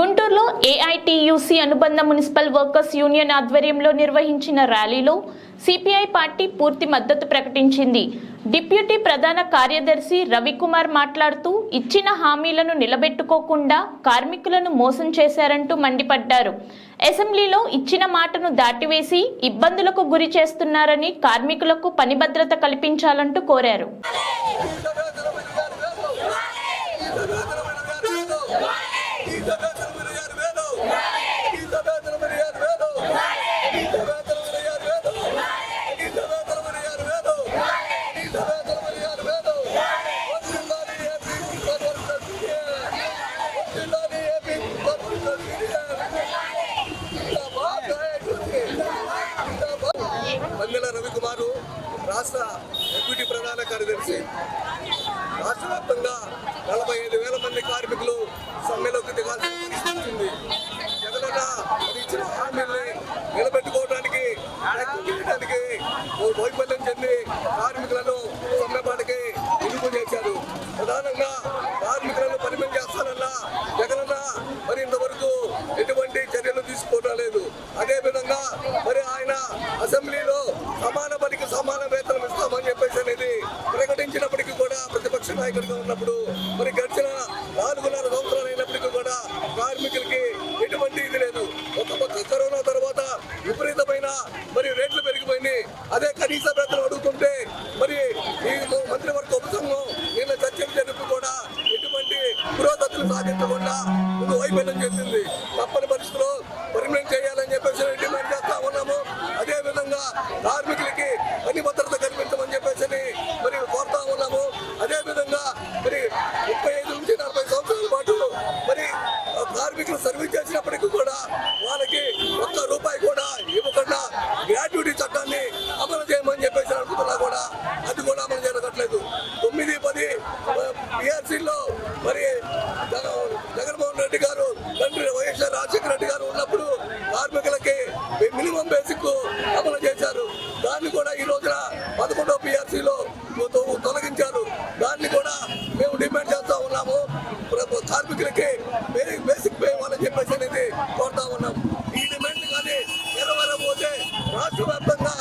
గుంటూరులో ఏఐటియుసి అనుబంధ municipal workers union ఆధ్వర్యంలో నిర్వహించిన ర్యాలీలో సిపిఐ పార్టీ పూర్తి మద్దతు ప్రకటించింది. డిప్యూటీ ప్రధాన కార్యదర్శి రవికుమార్ మాట్లాడుతూ ఇచ్చిన హామీలను నిలబెట్టుకోకుండా కార్మికులను మోసం చేశారంటూ మండిపడ్డారు. అసెంబ్లీలో ఇచ్చిన మాటను దాటివేసి ఇబ్బందులకు గురి చేస్తున్నారని కార్మికులకు పని భద్రత కల్పించాలంటూ కోరారు. రాష్ట్ర డిప్యూటీ ప్రధాన కార్యదర్శి. రాష్ట్ర వ్యాప్తంగా నలభై ఐదు వేల మంది కార్మికులు సమ్మెలోకి దిగాల్సిన పరిస్థితి వచ్చింది జగనన్న అది ఇచ్చిన హామీల్ని నిలబెట్టుకోవడానికి చేయడానికి వైఫల్యం చెంది కార్మికులను సమ్మెపాటికి ఇరుగు చేశారు. ప్రధానంగా కార్మికులను పరిమితం చేస్తానన్నా జగనన్న మరి ఇంతవరకు ఎటువంటి చర్యలు తీసుకోవడం లేదు. అదే విధంగా మరి ఆయన అసెంబ్లీలో సమాన పనికి సమాన వేతనం ఇస్తామని చెప్పేసి అనేది ప్రకటించినప్పటికీ కూడా ప్రతిపక్ష నాయకుడిగా ఉన్నప్పుడు మరి గడిచిన నాలుగున్నర సంవత్సరాలు అయినప్పటికీ కూడా కార్మికులకి ఎటువంటి ఇది లేదు. ఒక పక్క కరోనా తర్వాత విపరీతమైన మరి రేట్లు పెరిగిపోయినాయి. అదే కనీస వేతనం అడుగుతుంటే మరి ఈ మంత్రివర్గ ఉపసంఘం నిన్న చర్చలు జరుపు కూడా ఎటువంటి పురోగతులు సాధించకుండా ముందు వైఫల్యం చెందింది మరి జగన్మోహన్ రెడ్డి గారు తండ్రి వైఎస్ఆర్ రాజశేఖర రెడ్డి గారు ఉన్నప్పుడు కార్మికులకి మినిమం బేసిక్ అమలు చేశారు. దాన్ని కూడా ఈ రోజున పదకొండో పిఆర్సీలో తొలగించారు. దాన్ని కూడా మేము డిమాండ్ చేస్తా ఉన్నాము. కార్మికులకి బేసిక్ పే వాళ్ళని చెప్పేసి అనేది కోరుతా ఉన్నాం. ఈ డిమాండ్ కానీ నెరవేరకపోతే రాష్ట్ర వ్యాప్తంగా